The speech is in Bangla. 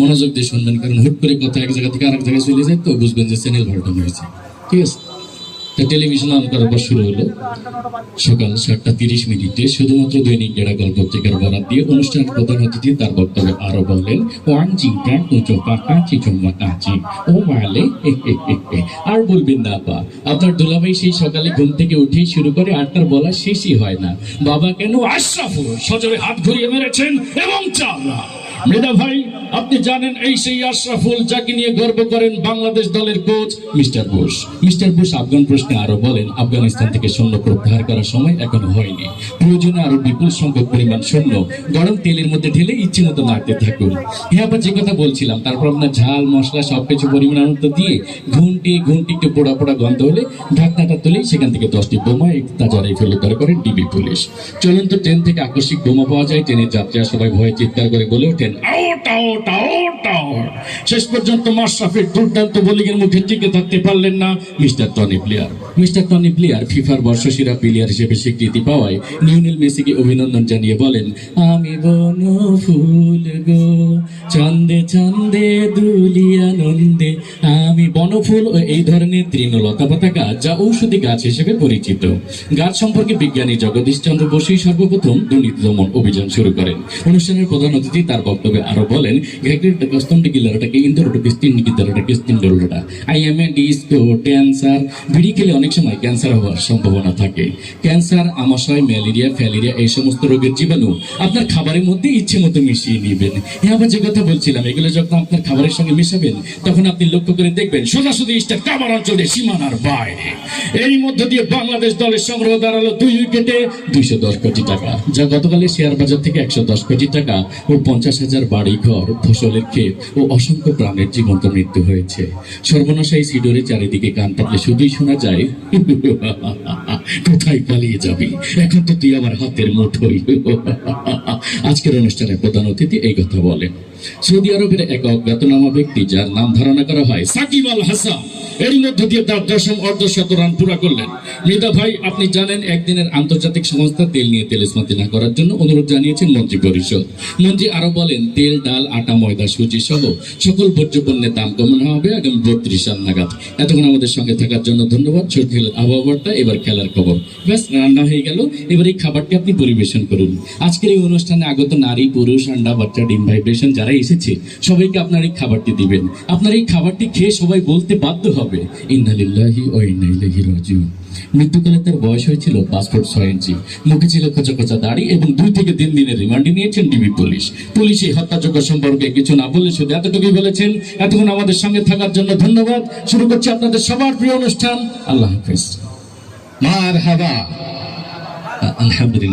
মনোযোগ দিয়ে শুনবেন, কারণ হুট করে কথা এক জায়গা থেকে আরেক জায়গায় চলে যায় তো বুঝবেন যে চ্যানেল পাল্টানো হয়েছে ঠিক আছে তা টেলিভিশন অন করার পর শুরু হলো সকাল সাতটা তিরিশ মিনিটে শুধুমাত্র দৈনিক গেড়াগল পত্রিকার বরাদ দিয়ে অনুষ্ঠান প্রধান অতিথি তার বক্তব্যে আরও বলেন, ওয়ান জিটা উঁচু পাকা চিচম্মা কাচি ও মালে। আর বলবেন না, আপা, আপনার দুলাভাই সেই সকালে ঘুম থেকে উঠেই শুরু করে আটটার বলা শেষই হয় না বাবা কেন আশরাফুল সজরে হাত ঘুরিয়ে মেরেছেন এবং চাররা মৃদা ভাই, আপনি জানেন এই সেই আশরাফুল যাকে নিয়ে গর্ব করেন বাংলাদেশ দলের coach mister Bush mister Bush Afghan প্রশ্নে আরও বলেন, আফগানিস্তান থেকে সৈন্য প্রত্যাহার করার সময় এখনও হয়নি। প্রয়োজনে আরও বিপুল সংখ্যক পরিমাণ সৈন্য গরম তেলের মধ্যে ঢেলে ইচ্ছে মতো নাড়তে থাকুন। হ্যাঁ আবার যে কথা বলছিলাম, তারপর আপনার ঝাল, মশলা, সবকিছু পরিমাণ মতো দিয়ে ঘুমটি ঘুনটি একটু পোড়া পোড়া গন্ধ হলে ঢাকনাটা তুলেই সেখান থেকে দশটি বোমা এক তাজা রাইফেল উদ্ধার করে ডিবি পুলিশ। চলন্ত ট্রেন থেকে আকস্মিক বোমা পাওয়া যায়, ট্রেনের যাত্রীরা সবাই ভয়ে চিৎকার করে বলে ওঠেন। শেষ পর্যন্ত মাশরাফির দুর্দান্ত বোলিংয়ের মুখে টিকে থাকতে পারলেন না mister Tony player. Mister Tony player ফিফার বর্ষসেরা প্লেয়ার হিসেবে স্বীকৃতি পাওয়ায় নিউনেল মেসিকে অভিনন্দন জানিয়ে বলেন, আমি বন ফুল গো। চন্দে চন্দে দুলি আনন্দে আমি বনফুল ও এই ধরনের তৃণলতা পাতা গাছ যা ঔষধি গাছ হিসেবে পরিচিত। গাছ সম্পর্কে বিজ্ঞানী জগদীশ চন্দ্র বসুই সর্বপ্রথম দুর্নীতি দমন অভিযান শুরু করেন। অনুষ্ঠানের প্রধান অতিথি তার বক্তব্যে আরও বলেন ক্যান্সার। অনেক সময় ক্যান্সার হওয়ার সম্ভাবনা থাকে। ক্যান্সার, আমাশয়, ম্যালেরিয়া, ফ্যালেরিয়া, এই সমস্ত রোগের জীবাণু আপনার খাবারের মধ্যে ইচ্ছে মতো মিশিয়ে নেবেন। হ্যাঁ আবার যে কথা বলছিলাম, এগুলো যখন আপনার খাবারের সঙ্গে মেশাবেন, তখন আপনি লক্ষ্য করে দেখবেন, সোজাসুজি স্টার কামার অঞ্চলে সীমানার বাইরে। এই মধ্য দিয়ে বাংলাদেশ দলের সংগ্রহ দাঁড়াল দুই উইকেটে দুইশো দশ কোটি টাকা। যা গতকালে শেয়ার বাজার থেকে একশো দশ কোটি টাকা ও পঞ্চাশ হাজার বাড়ি ঘর, ফসলের ক্ষেত ও অসংখ্য প্রাণের জীবন্ত মৃত্যু হয়েছে। সর্বনাশাই সিডোরে চারিদিকে কান পাতলে শুধুই শোনা যায়, কোথায় পালিয়ে যাবি? এখন তো তুই আমার হাতের মুঠোই আজকের অনুষ্ঠানে প্রধান অতিথি এই কথা বলেন। সৌদি আরবের এক অজ্ঞাতনামা ব্যক্তি, যার নাম ধারণা করা হয় সাকিব আল হাসান, এর মধ্য দিয়ে তার দশম অর্ধশত রান পুরা করলেন। মৃদা ভাই, আপনি জানেন, একদিনের আন্তর্জাতিক সংস্থা তেল নিয়ে তেলেসমাতি না করার জন্য অনুরোধ জানিয়েছেন মন্ত্রী পরিষদ। মন্ত্রী আরও বলেন, তেল, ডাল, আটা, ময়দা, সুজি সহ সকল ভোজ্য পণ্যের দাম কমানো হবে আগামী বত্রিশ সাল নাগাদ। এতক্ষণ আমাদের সঙ্গে থাকার জন্য ধন্যবাদ। ছোট খেলার আবহাওয়াটা এবার খেলার খবর। ব্যাস, রান্না হয়ে গেল। এবার এই খাবারটি আপনি পরিবেশন করুন। আজকের এই অনুষ্ঠানে আগত নারী, পুরুষ, আন্ডা, বাচ্চা, ডিম ভাইব্রেশন যারা এসেছে, সবাইকে আপনার এই খাবারটি দিবেন। আপনার এই খাবারটি খেয়ে সবাই বলতে বাধ্য হবে, ইন্নালিল্লাহি ও ইন্নাইলাহি রাজিউন। মৃত্যুকালে তার বয়স হয়েছিল পাসপোর্ট ছয় ইঞ্চি। মুখে ছিল খোঁচা খোঁচা দাড়ি এবং দুই থেকে তিন দিনের রিমান্ডে নিয়েছেন ডিবি পুলিশ। পুলিশ এই হত্যাযোগ্য সম্পর্কে কিছু না বলে শুধু এতটুকুই বলেছেন, এতক্ষণ আমাদের সঙ্গে থাকার জন্য ধন্যবাদ। শুরু করছি আপনাদের সবার প্রিয় অনুষ্ঠান। আল্লাহ হাফিজ। মার হাবা আলহামদুলিল্লাহ।